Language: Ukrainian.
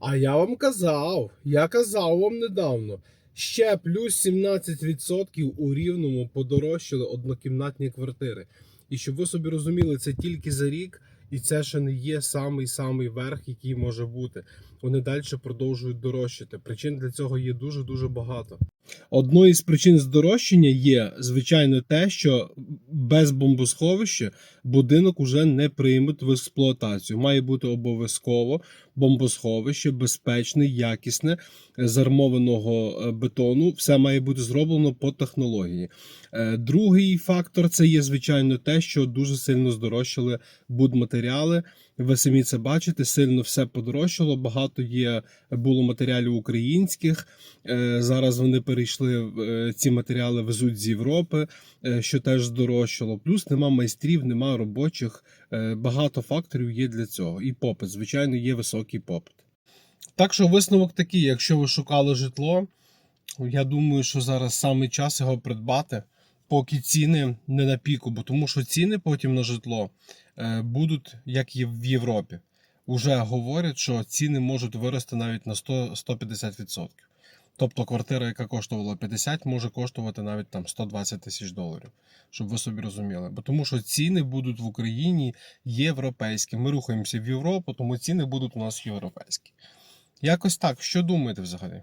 А я вам казав, я казав вам недавно. Ще плюс 17% у рівному подорожчали однокімнатні квартири. І щоб ви собі розуміли, це тільки за рік, і це ще не є самий самий верх, який може бути. Вони далі продовжують дорожчати. Причин для цього є дуже дуже багато. Одною з причин здорожчання є, звичайно, те, що без бомбосховища будинок уже не приймуть в експлуатацію. Має бути обов'язково бомбосховище, безпечне, якісне, зармованого е, бетону. Все має бути зроблено по технології. Е, Другий фактор це є, звичайно, те, що дуже сильно здорожчали будматеріали. Ви самі це бачите, сильно все подорожчало. Багато є було матеріалів українських. Е, Зараз вони перейшли е, ці матеріали везуть з Європи, е, що теж здорожчало. Плюс нема майстрів, нема робочих. Багато факторів є для цього. І попит, звичайно, є високий попит. Так що висновок такий: якщо ви шукали житло, я думаю, що зараз саме час його придбати, поки ціни не на піку, бо тому що ціни потім на житло е, будуть як і в Європі. Уже говорять, що ціни можуть вирости навіть на 100-150%. Тобто квартира, яка коштувала 50, може коштувати навіть там 120 тисяч доларів, щоб ви собі розуміли. Бо тому що ціни будуть в Україні європейські. Ми рухаємося в Європу, тому ціни будуть у нас європейські. Якось так. Що думаєте взагалі?